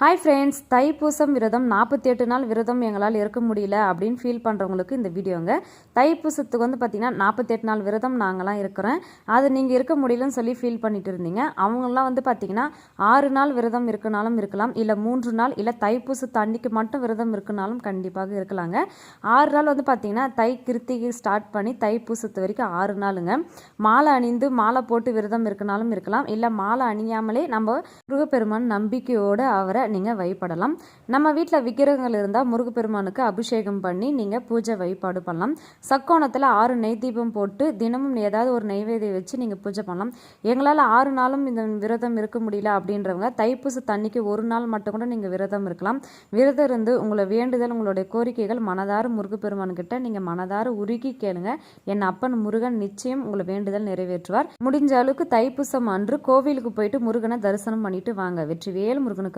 Hi friends Thaipusam விரதம் நாற்பத்தி எட்டு நாள் விரதம் எங்களால் இருக்க முடியல அப்படின்னு ஃபீல் பண்ணுறவங்களுக்கு இந்த வீடியோங்க. தைப்பூசத்துக்கு வந்து பார்த்திங்கன்னா நாற்பத்தெட்டு நாள் விரதம் நாங்களாம் இருக்கிறேன் அது நீங்கள் இருக்க முடியலன்னு சொல்லி ஃபீல் பண்ணிட்டு இருந்தீங்க. அவங்களாம் வந்து பார்த்திங்கன்னா ஆறு நாள் விரதம் இருக்கனாலும் இருக்கலாம். இல்லை மூன்று நாள் இல்லை தைப்பூசத்து அன்னைக்கு மட்டும் விரதம் இருக்கனாலும் கண்டிப்பாக இருக்கலாங்க. ஆறு நாள் வந்து பார்த்திங்கன்னா தை கிருத்திகை ஸ்டார்ட் பண்ணி தைப்பூசத்து வரைக்கும் ஆறு நாளுங்க. மாலை அணிந்து மாலை போட்டு விரதம் இருக்கனாலும் இருக்கலாம். இல்லை மாலை அணியாமலே நம்ம முருகப்பெருமான் நம்பிக்கையோடு அவரை நீங்கள் வழிபடலாம். நம்ம வீட்டில் விக்கிரகங்கள் இருந்தால் முருகப்பெருமானுக்கு அபிஷேகம் பண்ணி நீங்கள் பூஜை வழிபாடு பண்ணலாம். சக்கோணத்தில் ஆறு நெய் தீபம் போட்டு தினமும் ஏதாவது ஒரு நெய்வேதியை வச்சு நீங்கள் பூஜை பண்ணலாம். எங்களால் ஆறு நாளும் இந்த விரதம் இருக்க முடியல அப்படின்றவங்க தைப்பூச தண்ணிக்கு ஒரு நாள் மட்டும் கூட நீங்கள் விரதம் இருக்கலாம். விரதம் இருந்து உங்களை வேண்டுதல் உங்களுடைய கோரிக்கைகள் மனதார முருகப்பெருமான்கிட்ட நீங்கள் மனதார உருகி கேளுங்க. என் அப்பன் முருகன் நிச்சயம் உங்களை வேண்டுதல் நிறைவேற்றுவார். முடிஞ்ச அளவுக்கு தைப்பூசம் அன்று கோவிலுக்கு போயிட்டு முருகனை தரிசனம் பண்ணிட்டு வாங்க. வெற்றிவேல் முருகனுக்கு